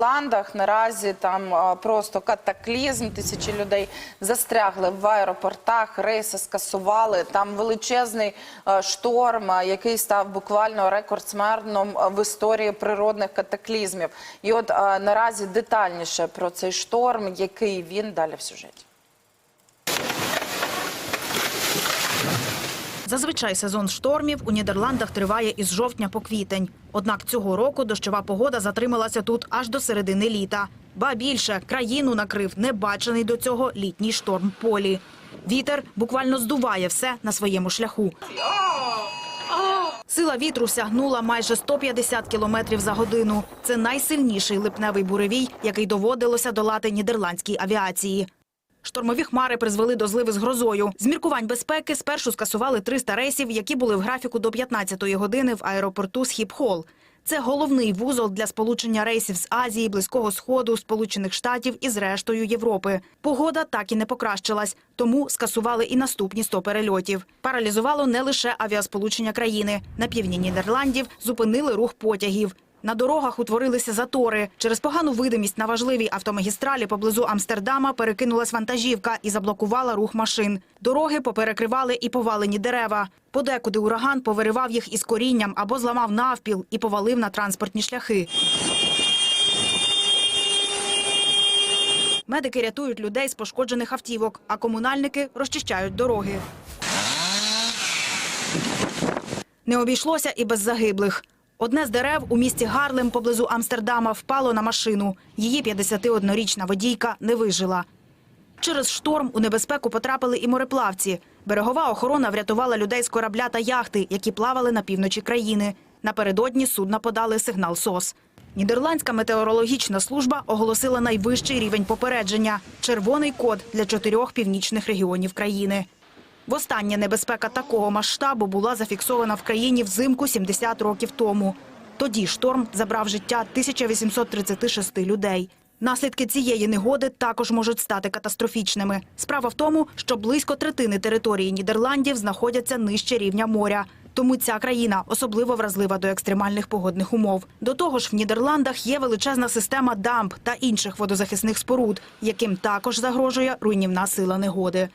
Ландах наразі там просто катаклізм. Тисячі людей застрягли в аеропортах, рейси скасували. Там величезний шторм, який став буквально рекордсмерном в історії природних катаклізмів. І от наразі детальніше про цей шторм, який він далі в сюжеті. Зазвичай сезон штормів у Нідерландах триває із жовтня по квітень. Однак цього року дощова погода затрималася тут аж до середини літа. Ба більше країну накрив небачений до цього літній шторм полі. Вітер буквально здуває все на своєму шляху. Сила вітру сягнула майже 150 кілометрів за годину. Це найсильніший липневий буревій, який доводилося долати нідерландській авіації. Штормові хмари призвели до зливи з грозою. З міркувань безпеки спершу скасували 300 рейсів, які були в графіку до 15-ї години в аеропорту Схіп-Хол. Це головний вузол для сполучення рейсів з Азії, Близького Сходу, Сполучених Штатів і з рештою Європи. Погода так і не покращилась, тому скасували і наступні 100 перельотів. Паралізувало не лише авіасполучення країни. На півдні Нідерландів зупинили рух потягів. На дорогах утворилися затори. Через погану видимість на важливій автомагістралі поблизу Амстердама перекинулась вантажівка і заблокувала рух машин. Дороги поперекривали і повалені дерева. Подекуди ураган повиривав їх із корінням або зламав навпіл і повалив на транспортні шляхи. Медики рятують людей з пошкоджених автівок, а комунальники розчищають дороги. Не обійшлося і без загиблих. Одне з дерев у місті Гарлем поблизу Амстердама впало на машину. Її 51-річна водійка не вижила. Через шторм у небезпеку потрапили і мореплавці. Берегова охорона врятувала людей з корабля та яхти, які плавали на півночі країни. Напередодні судна подали сигнал СОС. Нідерландська метеорологічна служба оголосила найвищий рівень попередження – червоний код для чотирьох північних регіонів країни. Востаннє небезпека такого масштабу була зафіксована в країні взимку 70 років тому. Тоді шторм забрав життя 1836 людей. Наслідки цієї негоди також можуть стати катастрофічними. Справа в тому, що близько третини території Нідерландів знаходяться нижче рівня моря. Тому ця країна особливо вразлива до екстремальних погодних умов. До того ж, в Нідерландах є величезна система дамб та інших водозахисних споруд, яким також загрожує руйнівна сила негоди.